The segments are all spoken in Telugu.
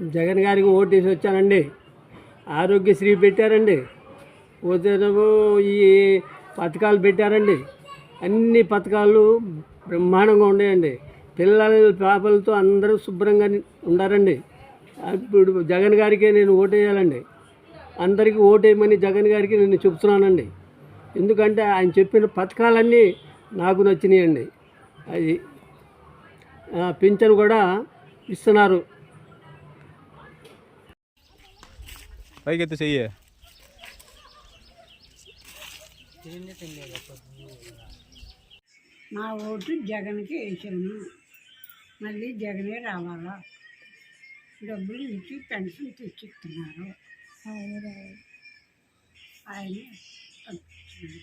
జగన్ గారికి ఓటేసి వచ్చానండి. ఆరోగ్యశ్రీ పెట్టారండి. ఉదయము ఈ పథకాలు పెట్టారండి. అన్ని పథకాలు బ్రహ్మాండంగా ఉన్నాయండి. పిల్లల పాపలతో అందరూ శుభ్రంగా ఉండారండి. ఇప్పుడు జగన్ గారికే నేను ఓటేయాలండి. అందరికీ ఓటేయమని జగన్ గారికి నేను చెప్తున్నానండి ఎందుకంటే ఆయన చెప్పిన పథకాలన్నీ నాకు నచ్చినాయండి. అది పింఛను కూడా ఇస్తున్నారు. పైకెత్తి చెయ్యి. నా ఓటు జగన్కి వేసాను మళ్ళీ జగనే రావాలా? డబ్బులు ఇచ్చి పెన్షన్ తెచ్చిస్తున్నారు. ఆయనే పంపిస్తున్నారు.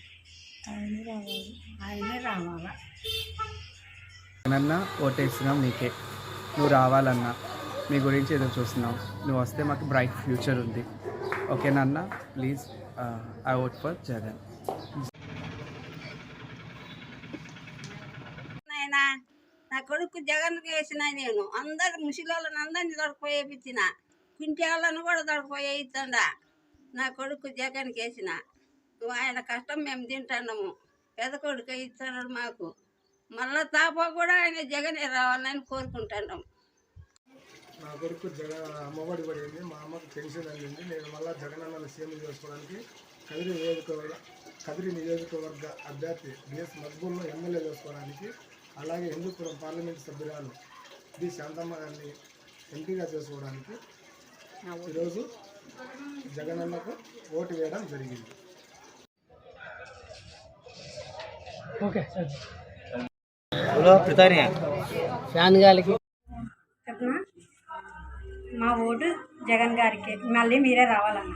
ఆయనే రావాలా? జగనన్న ఓటేస్తున్నాం నీకే. నువ్వు రావాలన్నా. మీ గురించి ఎదురు చూస్తున్నాం నువ్వు వస్తే మాకు బ్రైట్ ఫ్యూచర్ ఉంది. ఓకేనా please I vote for Jagan నాయనా నా కొడుకు జగన్ వేసిన నేను. అందరు ముసిలోళ్ళని అందరిని దొరకపోయేపించిన కుంటేళ్ళను కూడా దొరకపోయిస్తుండా నా కొడుకు జగన్కి వేసిన. ఆయన కష్టం మేము తింటున్నాము. పెద్ద కొడుకు ఇస్తున్నాడు మాకు. మళ్ళా తాప కూడా ఆయన జగనే రావాలని కోరుకుంటున్నాము. నా కొడుకు జగన్ అమ్మఒడి పడింది మా అమ్మకు పెన్షన్ అందింది. నేను మళ్ళీ జగనన్నను సీఎం చేసుకోవడానికి కదిరి నియోజకవర్గ కదిరి నియోజకవర్గ అభ్యర్థి బిఎస్ మక్బూల్ను ఎమ్మెల్యే చేసుకోవడానికి అలాగే హిందూపురం పార్లమెంట్ సభ్యురాలు డి శాంతమ్మ గారిని ఎంపీగా చేసుకోవడానికి ఈరోజు జగనన్నకు ఓటు వేయడం జరిగింది. ఫ్యాన్ గాలికి మా ఓటు జగన్ గారికి. మళ్ళీ మీరే రావాలన్న.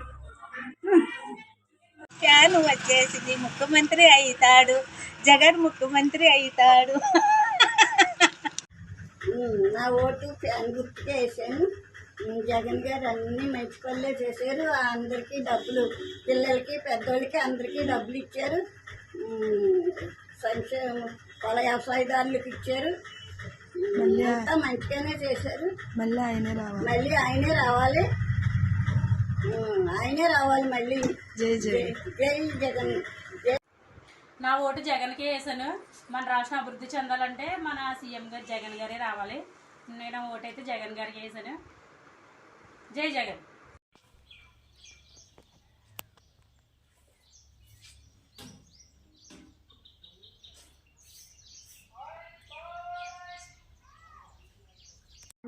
ఫ్యాన్ వచ్చేసింది. ముఖ్యమంత్రి అవుతాడు జగన్ ముఖ్యమంత్రి అవుతాడు నా ఓటు ఫ్యాన్ వేసాను. ఉమ్, జగన్ గారు అన్ని మంచి పనులే చేశారు. అందరికీ డబ్బులు పిల్లలకి పెద్దోళ్ళకి అందరికీ డబ్బులు ఇచ్చారు. సంక్షేమ పొల వ్యవసాయదారులకు ఇచ్చారు. ఉమ్, అంతా మంచిగానే చేశారు. మళ్ళీ ఆయనే రావాలి. మళ్ళీ ఆయనే రావాలి. ఆయనే రావాలి మళ్ళీ. జై జై. జై జగన్. నా ఓటు జగన్కే వేసాను. మన రాష్ట్రం అభివృద్ధి చెందాలంటే మన సీఎం గారు జగన్ గారే రావాలి. నేను ఓటైతే జగన్ గారికి వేసాను. జై జగన్.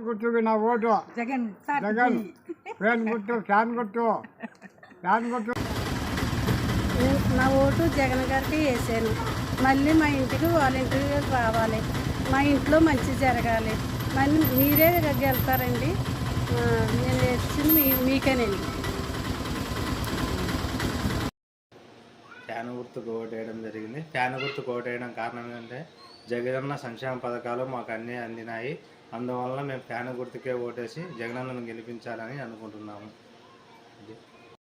గుర్తుకు నా ఓటు. జగన్ జగన్ ఫ్యాన్ గుర్తు ఫ్యాన్ గుర్తు. ఫ్యాన్ గుర్తు. నా ఓటు జగన్ గారికి వేసాను. మళ్ళీ మా ఇంటికి వాలంటీర్ రావాలి. మా ఇంట్లో మంచి జరగాలి. మళ్ళీ మీరే వెళ్తారండి. నేను వేసింది మీ మీకేనండి. ఫ్యాన్ గుర్తుకు ఓటేయడం జరిగింది. ఫ్యాన్ గుర్తుకు ఓటేయడం కారణం ఏంటంటే జగనన్న సంక్షేమ పథకాలు మాకు అన్నీ అందినాయి. అందువల్ల మేము ఫ్యాన్ గుర్తుకే ఓటేసి జగనన్నను గెలిపించాలని అనుకుంటున్నాము.